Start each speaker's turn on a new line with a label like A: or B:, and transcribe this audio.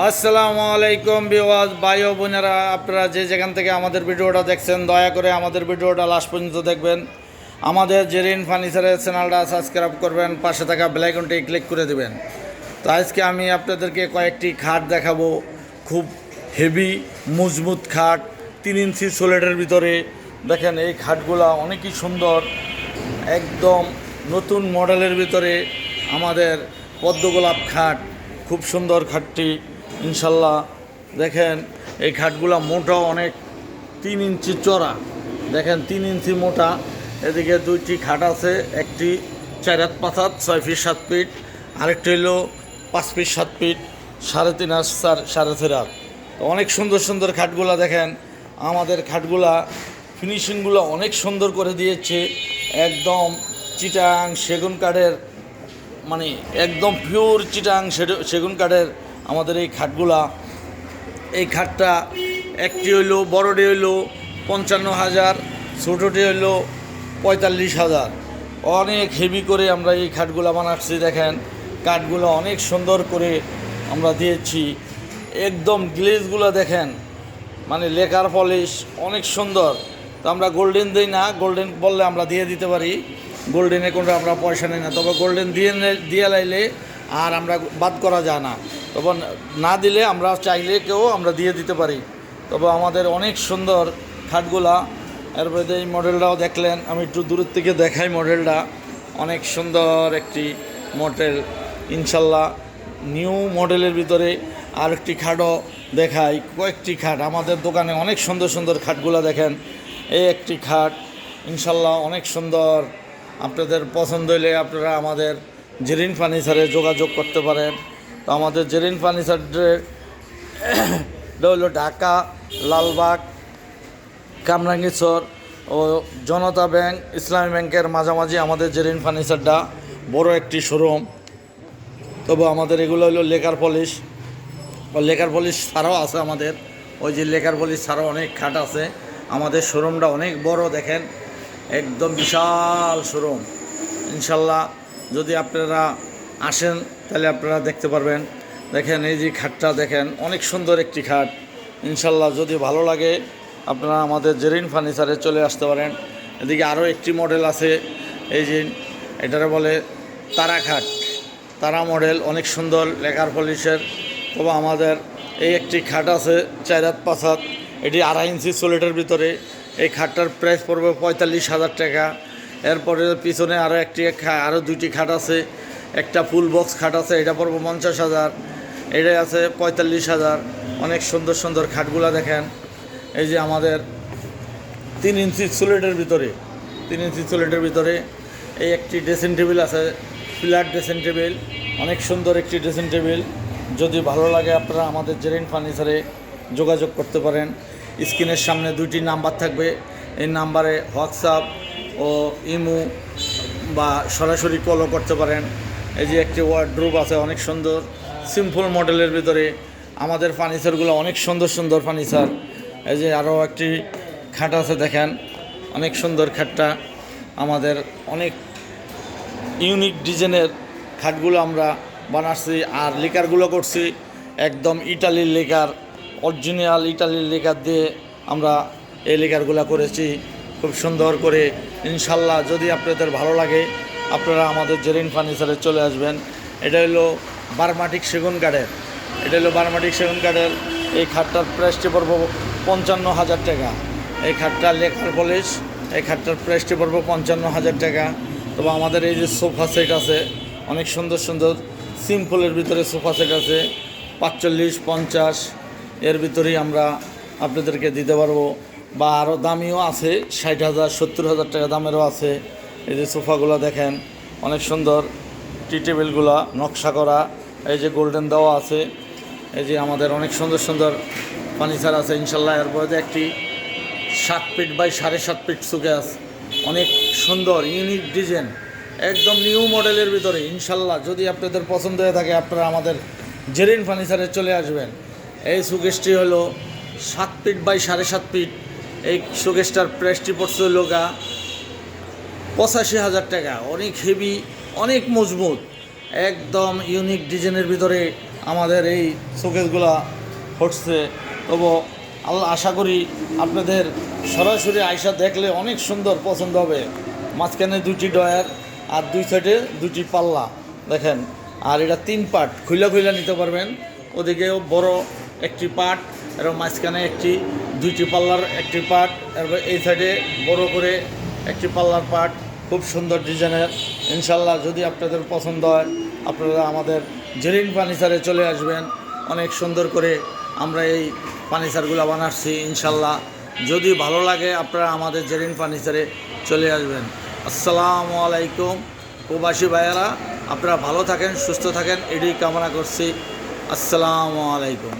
A: আসসালামু আলাইকুম বিওয়াজ ভাই ও বোনেরা, আপনারা যে যেখান থেকে আমাদের ভিডিওটা দেখছেন, দয়া করে আমাদের ভিডিওটা লাস্ট পর্যন্ত দেখবেন। আমাদের জেরিন ফার্নিচারের চ্যানেলটা সাবস্ক্রাইব করবেন, পাশে থাকা বেলাইকনটি ক্লিক করে দেবেন। তো আজকে আমি আপনাদেরকে কয়েকটি খাট দেখাবো, খুব হেভি, মজবুত খাট, তিন ইঞ্চি সোলেটের ভিতরে। দেখেন, এই খাটগুলা অনেকই সুন্দর, একদম নতুন মডেলের ভিতরে আমাদের পদ্মগোলাপ খাট, খুব সুন্দর খাটটি। ইনশাল্লাহ, দেখেন, এই খাটগুলা মোটা অনেক, তিন ইঞ্চি চড়া দেখেন, তিন ইঞ্চি মোটা। এদিকে দুইটি খাট আছে, একটি চার হাত পাঁচ হাত, ছয় ফিট সাত ফিট, আরেকটি হলো পাঁচ ফিট সাত ফিট, সাড়ে তিন হাত, চার, সাড়ে চার হাত। অনেক সুন্দর সুন্দর খাটগুলা দেখেন, আমাদের খাটগুলা ফিনিশিংগুলো অনেক সুন্দর করে দিয়েছে, একদম চিটাং সেগুন কাঠের মানে একদম পিওর চিটাং সেগুন কাঠের আমাদের এই খাটগুলা, এই খাটটা একটি হইল, বড়টি হইল পঞ্চান্ন হাজার, ছোটোটি হইল পঁয়তাল্লিশ হাজার। অনেক হেভি করে আমরা এই খাটগুলা বানাচ্ছি, দেখেন। কাঠগুলো অনেক সুন্দর করে আমরা দিয়েছি। একদম গ্লেজগুলো দেখেন মানে লেকার পলিশ, অনেক সুন্দর। তো আমরা গোল্ডেন দিই না, গোল্ডেন বললে আমরা দিয়ে দিতে পারি। গোল্ডেনে কোনো আমরা পয়সা নিই না, তবে গোল্ডেন দিয়ে দিয়ে লাইলে আর আমরা বাদ করা যায় না। তবে না দিলে আমরা চাইলে কেউ আমরা দিয়ে দিতে পারি। তবে আমাদের অনেক সুন্দর খাটগুলা। এরপরে এই মডেলটাও দেখলেন, আমি একটু দূরের থেকে দেখাই মডেলটা। অনেক সুন্দর একটি মডেল, ইনশাল্লাহ নিউ মডেলের ভিতরে আরেকটি খাটও দেখাই। কয়েকটি খাট, আমাদের দোকানে অনেক সুন্দর সুন্দর খাটগুলো দেখেন। এই একটি খাট, ইনশাল্লাহ অনেক সুন্দর। আপনাদের পছন্দ হলে আপনারা আমাদের জেরিন ফার্নিচারে যোগাযোগ করতে পারেন। তো আমাদের জেরিন ফার্নিচারের হলো ঢাকা, লালবাগ কামরাঙ্গীচর ও জনতা ব্যাংক, ইসলামী ব্যাংকের মাঝামাঝি আমাদের জেরিন ফার্নিচারটা বড় একটি শোরুম। তবু আমাদের এগুলো হলো লেকার পলিশ। লেকার পলিশ ছাড়াও আছে আমাদের। ওই যে লেকার পলিশ ছাড়াও অনেক খাট আছে। আমাদের শোরুমটা অনেক বড়, দেখেন। একদম বিশাল শোরুম। ইনশাল্লাহ যদি আপনারা আসেন, তাহলে আপনারা দেখতে পারবেন। দেখেন, এই যে খাটটা দেখেন, অনেক সুন্দর একটি খাট। ইনশাল্লাহ যদি ভালো লাগে, আপনারা আমাদের জেরিন ফার্নিচারে চলে আসতে পারেন। এদিকে আরও একটি মডেল আছে, এই যে এটারে বলে তারা খাট। তারা মডেল, অনেক সুন্দর লেখার পলিশের। তবে আমাদের এই একটি খাট আছে, চার হাত, পাঁচ হাত। এটি আড়াই ইঞ্চি সোলেটের ভিতরে। এই খাটটার প্রাইস পড়বে পঁয়তাল্লিশ হাজার টাকা। এরপরে পিছনে আরও একটি আরও দুইটি খাট আছে। একটা ফুল বক্স খাট আছে, এটা পড়বে পঞ্চাশ হাজার এটাই আছে পঁয়তাল্লিশ হাজার। অনেক সুন্দর সুন্দর খাটগুলা দেখেন। এই যে আমাদের তিন ইঞ্চি সোলেটের ভিতরে, তিন ইঞ্চি সোলেটের ভিতরে এই একটি ড্রেসিং টেবিল আছে ফ্ল্যাট ড্রেসিং টেবিল অনেক সুন্দর একটি ড্রেসিং টেবিল যদি ভালো লাগে আপনারা আমাদের জেরিন ফার্নিচারে যোগাযোগ করতে পারেন। স্ক্রিনের সামনে দুইটি নাম্বার থাকবে। এই নাম্বারে হোয়াটসঅ্যাপ ও ইমো বা সরাসরি কলও করতে পারেন। এই যে একটি ওয়ার্ড্রুপ আছে, অনেক সুন্দর। সিম্পল মডেলের ভিতরে আমাদের ফার্নিচারগুলো অনেক সুন্দর সুন্দর ফার্নিচার। এই যে আরও একটি খাট আছে, দেখেন। অনেক সুন্দর খাটটা। আমাদের অনেক ইউনিক ডিজাইনের খাটগুলো আমরা বানাচ্ছি আর লিকারগুলো করছি। একদম ইটালির লেকার অরিজিনাল ইটালির লেকার দিয়ে আমরা এই লেকারগুলো করেছি। খুব সুন্দর করে। ইনশাল্লাহ যদি আপনাদের ভালো লাগে আপনারা আমাদের জেরিন ফার্নিচারে চলে আসবেন। এটা হলো বারমাটিক সেগুন কাঠের। এটা হলো বারমাটিক সেগুন কাঠের। এই খাটটার প্রাইসটি পড়ব পঞ্চান্ন হাজার টাকা। এই খাটটা লেখার পলিশ এই খাটটার প্রাইসটি পড়ব পঞ্চান্ন হাজার টাকা। তবে আমাদের এই যে সোফা সেট আছে, অনেক সুন্দর সুন্দর সিম্পলের ভিতরে সোফা সেট আছে, পাঁচচল্লিশ, পঞ্চাশ। এর ভিতরেই আমরা আপনাদেরকে দিতে পারব। বা আরও দামিও আছে, ষাট হাজার, সত্তর হাজার টাকা দামেরও আছে। এই যে সোফাগুলো দেখেন, অনেক সুন্দর টি টেবিলগুলো, নকশা করা, এই যে গোল্ডেন দেওয়া আছে, এই যে আমাদের অনেক সুন্দর সুন্দর ফার্নিচার আছে, ইনশাল্লাহ এরপরে একটি সাত ফিট বাই সাড়ে সাত ফিট সুকেস, অনেক সুন্দর, ইউনিক ডিজাইন, একদম নিউ মডেলের ভিতরে, ইনশাল্লাহ যদি আপনাদের পছন্দ হয়ে থাকে, আপনারা আমাদের জেরিন ফার্নিচারে চলে আসবেন। এই সুকেসটি হলো সাত ফিট বাই সাড়ে সাত ফিট, এই সুকেসটার প্রাইসটি পড়ছে গা পঁচাশি হাজার টাকা। অনেক হেভি অনেক মজবুত। একদম ইউনিক ডিজাইনের ভিতরে আমাদের এই শোকেসগুলা হটছে তবু আল্লাহ, আশা করি আপনাদের সরাসরি আয়সা দেখলে অনেক সুন্দর পছন্দ হবে। মাঝখানে দুটি ডয়ার আর দুই সাইডে দুটি পাল্লা। দেখেন, আর এটা তিন পার্ট খুইলা খুইলা নিতে পারবেন। ওদিকেও বড় একটি পার্ট এবং মাঝখানে একটি, দুইটি পাল্লার একটি পার্ট এরপর এই সাইডে বড় করে একটি পাল্লার পার্ট খুব সুন্দর ডিজাইনের। ইনশাল্লাহ যদি আপনাদের পছন্দ হয়, আপনারা আমাদের জেরিন ফার্নিচারে চলে আসবেন। অনেক সুন্দর করে আমরা এই ফার্নিচারগুলো বানাচ্ছি, ইনশাল্লাহ। যদি ভালো লাগে, আপনারা আমাদের জেরিন ফার্নিচারে চলে আসবেন। আসসালামু আলাইকুম, প্রবাসী ভাইয়েরা। আপনারা ভালো থাকেন, সুস্থ থাকেন, এটাই কামনা করছি। আসসালামু আলাইকুম।